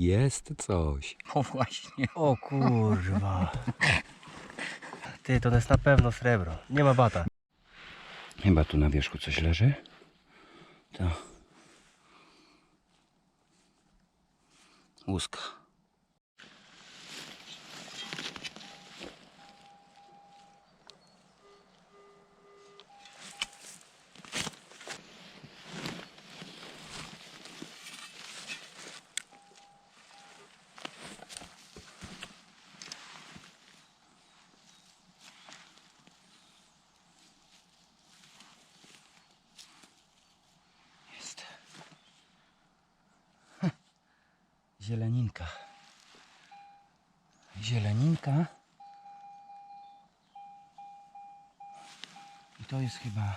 Jest coś. O właśnie. O kurwa. Ty, to jest na pewno srebro. Nie ma bata. Chyba tu na wierzchu coś leży. To. Łuska. Zieleninka. Zieleninka. I to jest chyba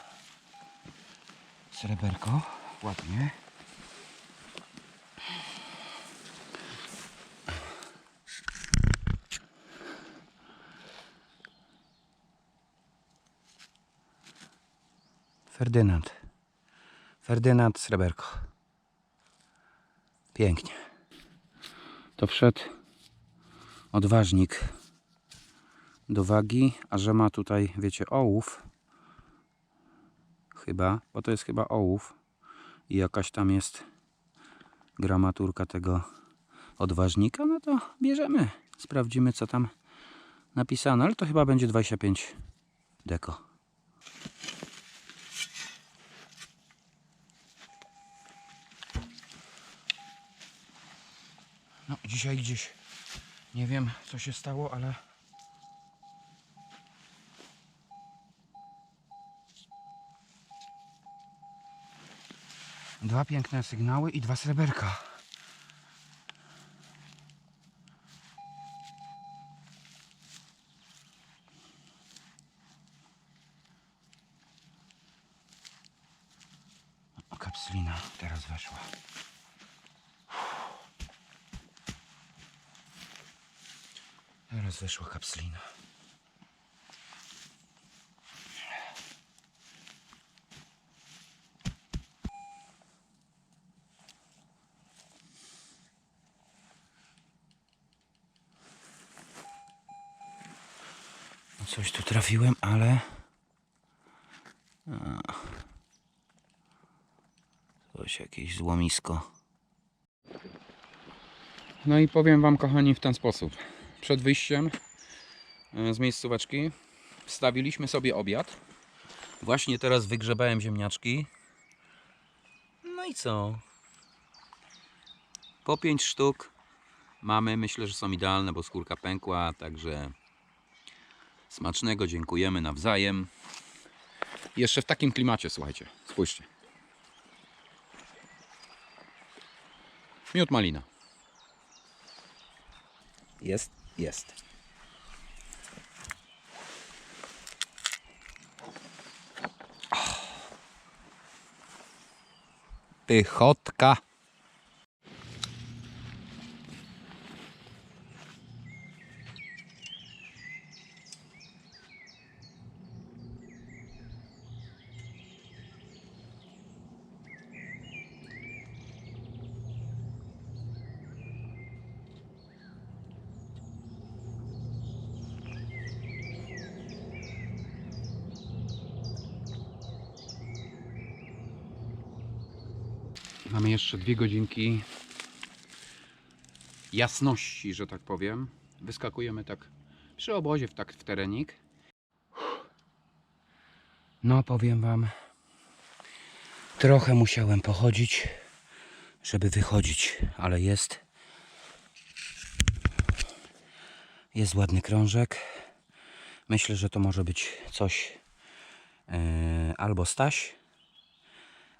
sreberko. Ładnie. Ferdynand. Ferdynand Sreberko. Pięknie. To wszedł odważnik do wagi, a że ma tutaj, wiecie, ołów. Chyba, bo to jest chyba ołów. I jakaś tam jest gramaturka tego odważnika, no to bierzemy. Sprawdzimy, co tam napisano, ale to chyba będzie 25 deko. Dzisiaj gdzieś nie wiem, co się stało, ale. Dwa piękne sygnały i dwa sreberka. Kapslina teraz weszła. Teraz weszła kapslina. No coś tu trafiłem, ale... Coś, jakieś złomisko. No i powiem Wam, kochani, w ten sposób. Przed wyjściem e, z miejscóweczki wstawiliśmy sobie obiad. Właśnie teraz wygrzebałem ziemniaczki. No i co? Po 5 sztuk mamy. Myślę, że są idealne, bo skórka pękła, także smacznego dziękujemy nawzajem. Jeszcze w takim klimacie, słuchajcie, spójrzcie. Miód malina. Jest, jest. Pychotka. Mamy jeszcze dwie godzinki jasności, że tak powiem. Wyskakujemy tak przy obozie w, tak w terenik. No, powiem Wam, trochę musiałem pochodzić, żeby wychodzić, ale jest. Jest ładny krążek. Myślę, że to może być coś e, albo Staś,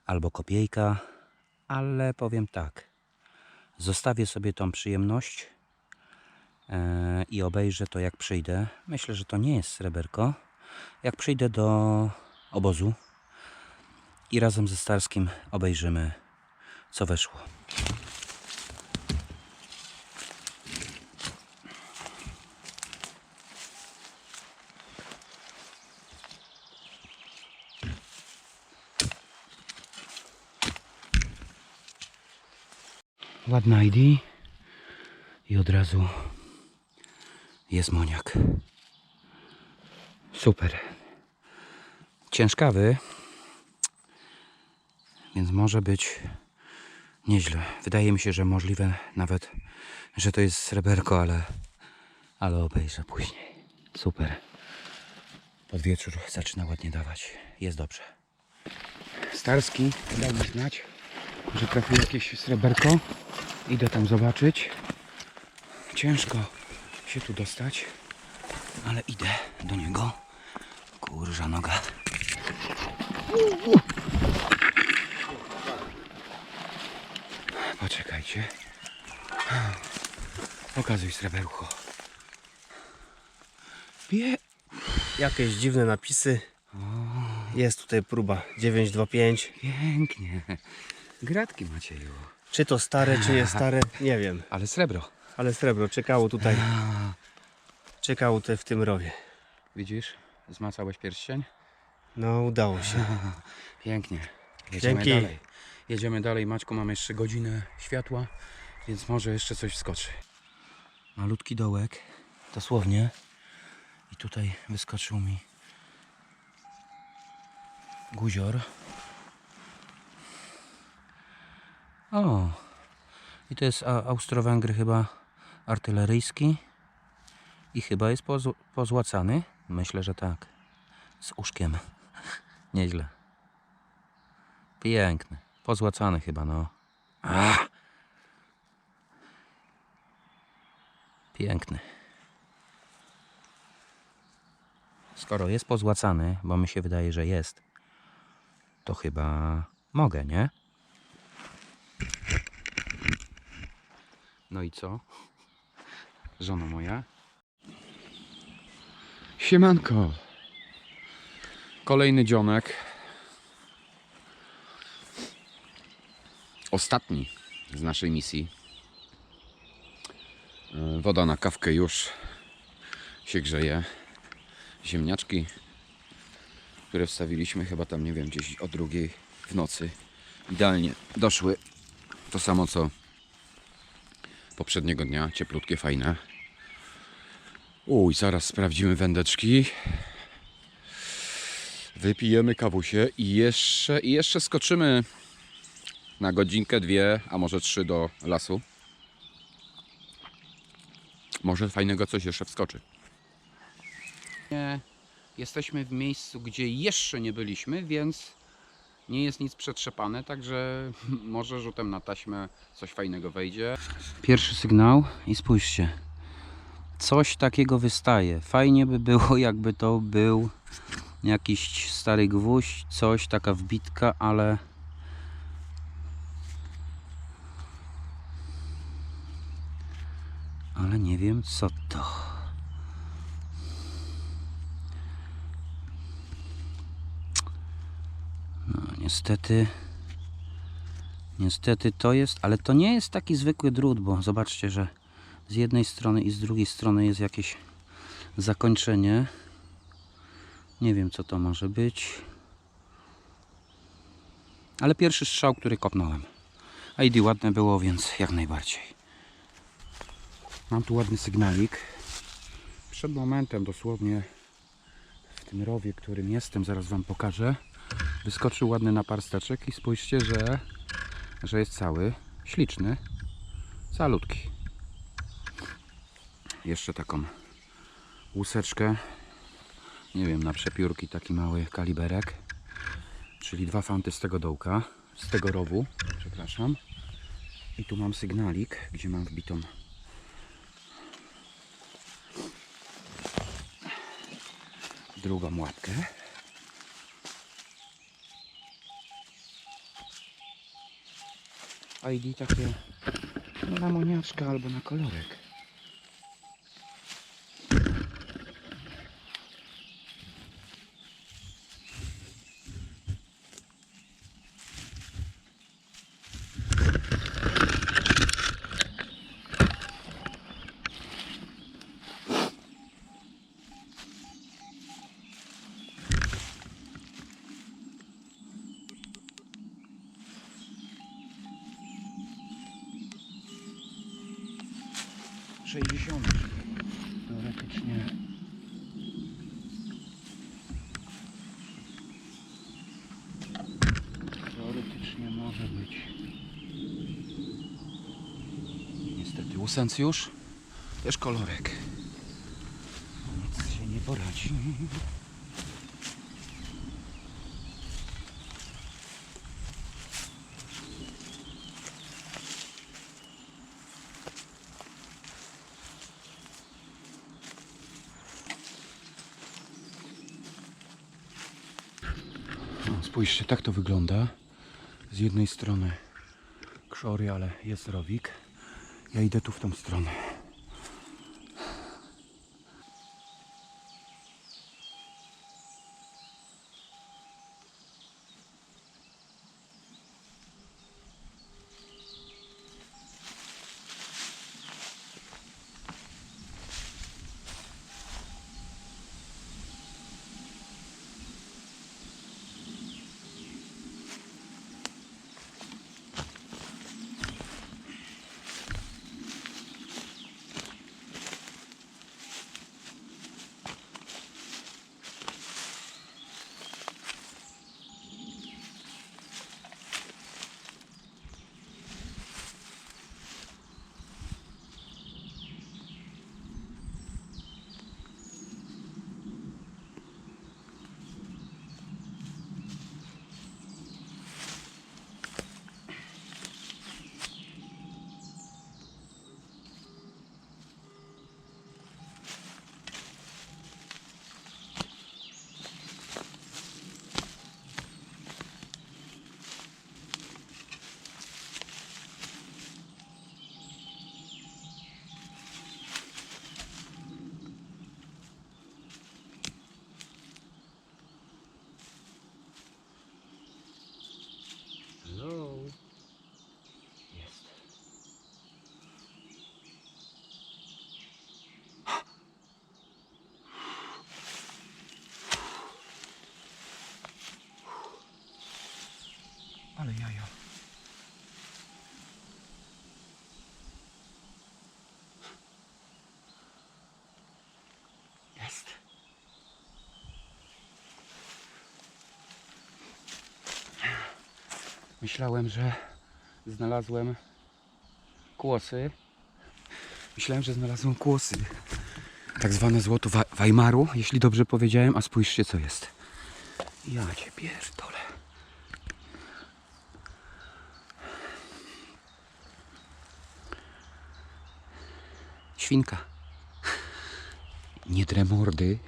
albo Kopiejka ale powiem tak. Zostawię sobie tą przyjemność e, i obejrzę to jak przyjdę. Myślę, że to nie jest sreberko. Jak przyjdę do obozu i razem ze Starskim obejrzymy co weszło. Ładna ID. I od razu jest moniak. Super. Ciężkawy, więc może być nieźle. Wydaje mi się, że możliwe nawet, że to jest sreberko, ale, ale obejrzę później. Super. Pod wieczór zaczyna ładnie dawać. Jest dobrze. Starski dał mi znać, że trafił jakieś sreberko. Idę tam zobaczyć. Ciężko się tu dostać, ale idę do niego. Kurża noga. Poczekajcie. Pokazuj sreberucho. Pie... Jakieś dziwne napisy. Jest tutaj próba 925. Pięknie. Gratki Macieju. Czy to stare, czy nie stare, nie wiem. Ale srebro. Ale srebro czekało tutaj. Czekało tutaj w tym rowie. Widzisz? Zmacałeś pierścień? No udało się. Pięknie. Jedziemy Dzięki. dalej. Jedziemy dalej. Maćku, mamy jeszcze godzinę światła, więc może jeszcze coś wskoczy. Malutki dołek, dosłownie. I tutaj wyskoczył mi guzior. O! I to jest Austro-Węgry chyba artyleryjski. I chyba jest pozł- pozłacany. Myślę, że tak. Z uszkiem. Nieźle. Piękny. Pozłacany chyba, no. Ach. Piękny. Skoro jest pozłacany, bo mi się wydaje, że jest, to chyba mogę, nie? No i co? Żono moja? Siemanko. Kolejny dzionek. Ostatni z naszej misji. E, Woda na kawkę już się grzeje. Ziemniaczki, które wstawiliśmy chyba tam, nie wiem, gdzieś o drugiej w nocy. Idealnie doszły. To samo co poprzedniego dnia. Cieplutkie, fajne. Uj, zaraz sprawdzimy wędeczki. Wypijemy kawusie i jeszcze, i jeszcze skoczymy na godzinkę, dwie, a może trzy do lasu. Może fajnego coś jeszcze wskoczy. Jesteśmy w miejscu, gdzie jeszcze nie byliśmy, więc nie jest nic przetrzepane, także może rzutem na taśmę coś fajnego wejdzie. Pierwszy sygnał i spójrzcie. Coś takiego wystaje. Fajnie by było, jakby to był jakiś stary gwóźdź, coś, taka wbitka, ale ale nie wiem co to. Niestety niestety to jest, ale to nie jest taki zwykły drut, bo zobaczcie, że z jednej strony i z drugiej strony jest jakieś zakończenie. Nie wiem co to może być. Ale pierwszy strzał, który kopnąłem. ID ładne było, więc jak najbardziej. Mam tu ładny sygnalik. Przed momentem dosłownie w tym rowie, którym jestem, zaraz Wam pokażę, wyskoczył ładny naparsteczek i spójrzcie, że, że jest cały, śliczny, calutki. Jeszcze taką łuseczkę, nie wiem, na przepiórki taki mały kaliberek, czyli dwa fanty z tego dołka, z tego rowu, przepraszam. I tu mam sygnalik, gdzie mam wbitą drugą łapkę. ID takie na moniaczka albo na kolorek. 60. Teoretycznie. Teoretycznie może być. Niestety usencjusz. Też kolorek. Nic się nie poradzi. O, spójrzcie, tak to wygląda. Z jednej strony krzory, ale jest rowik. Ja idę tu w tą stronę. Hello. Jest. Ale jaja. Jest. Myślałem, że znalazłem kłosy. Myślałem, że znalazłem kłosy. Tak zwane złoto Weimaru, jeśli dobrze powiedziałem, a spójrzcie co jest. Ja cię pierdolę. Świnka. Nie dremordy,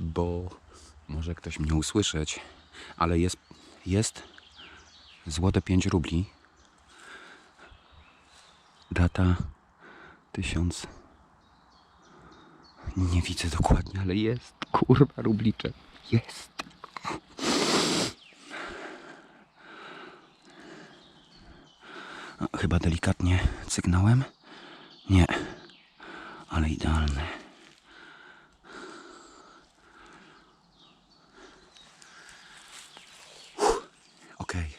bo może ktoś mnie usłyszeć, ale jest, jest złote 5 rubli. Data 1000. Nie widzę dokładnie, ale jest. Kurwa, rubliczek. Jest. Chyba delikatnie cygnąłem. Nie, ale idealne. Uff, Okej.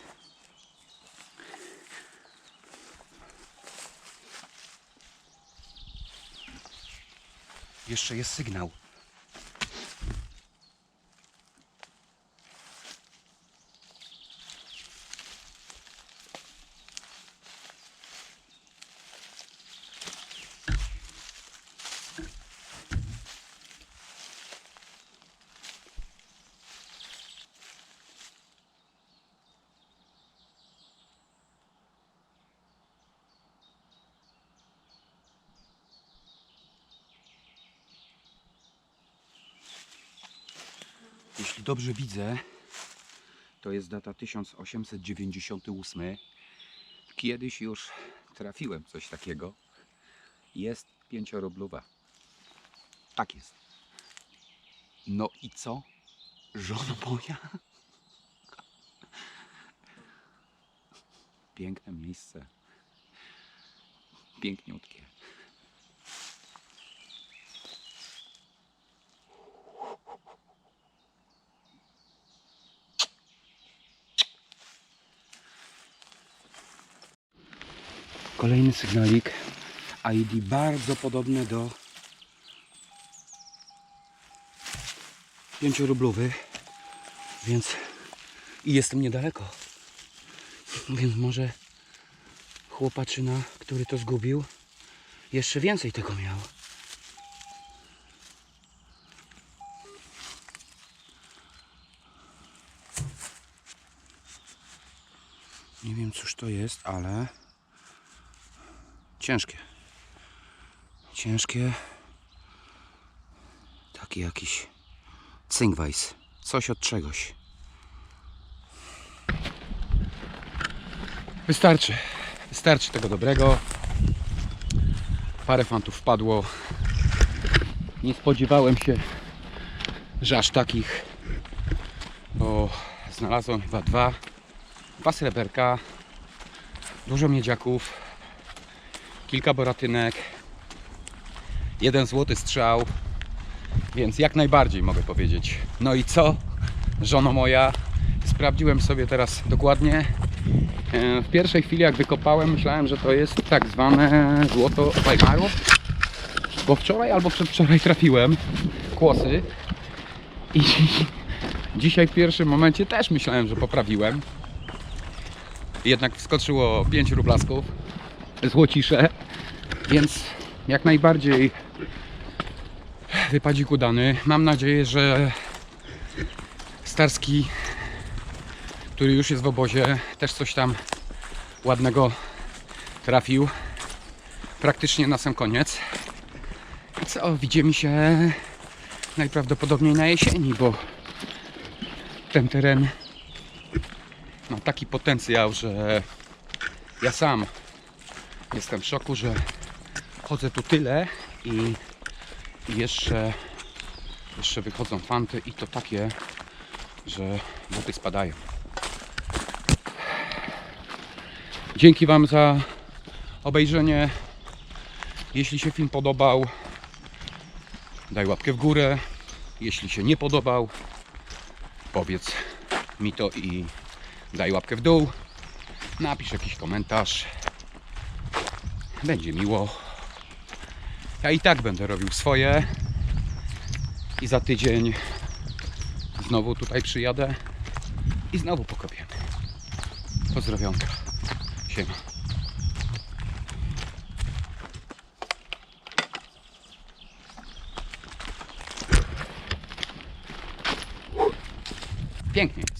Jeszcze jest sygnał. Jeśli dobrze widzę, to jest data 1898. Kiedyś już trafiłem coś takiego. Jest pięciorublowa. Tak jest. No i co? Żono moja? Piękne miejsce. Piękniutkie. Kolejny sygnalik, ID bardzo podobne do pięciorublowy, więc i jestem niedaleko. Więc może chłopaczyna, który to zgubił, jeszcze więcej tego miał. Nie wiem cóż to jest, ale ciężkie. Ciężkie. Taki jakiś cynkwajs. Coś od czegoś. Wystarczy. Wystarczy tego dobrego. Parę fantów wpadło. Nie spodziewałem się, że aż takich. Bo znalazłem chyba dwa. Dwa sreberka. Dużo miedziaków. Kilka boratynek. Jeden złoty strzał. Więc jak najbardziej mogę powiedzieć. No i co? Żono moja. Sprawdziłem sobie teraz dokładnie. E, W pierwszej chwili jak wykopałem myślałem, że to jest tak zwane złoto Weimaro. Bo wczoraj albo przedwczoraj trafiłem kłosy i dzisiaj w pierwszym momencie też myślałem, że poprawiłem. Jednak wskoczyło 5 rublasków złocisze, więc jak najbardziej wypadzik udany. Mam nadzieję, że Starski który już jest w obozie, też coś tam ładnego trafił. Praktycznie na sam koniec. Co, widzimy się najprawdopodobniej na jesieni, bo ten teren ma taki potencjał, że ja sam jestem w szoku, że chodzę tu tyle i jeszcze, jeszcze wychodzą fanty i to takie, że buty spadają. Dzięki Wam za obejrzenie. Jeśli się film podobał, daj łapkę w górę. Jeśli się nie podobał, powiedz mi to i daj łapkę w dół. Napisz jakiś komentarz. Będzie miło. Ja i tak będę robił swoje. I za tydzień znowu tutaj przyjadę i znowu pokopiemy. Pozdrowionka. Siema. Pięknie.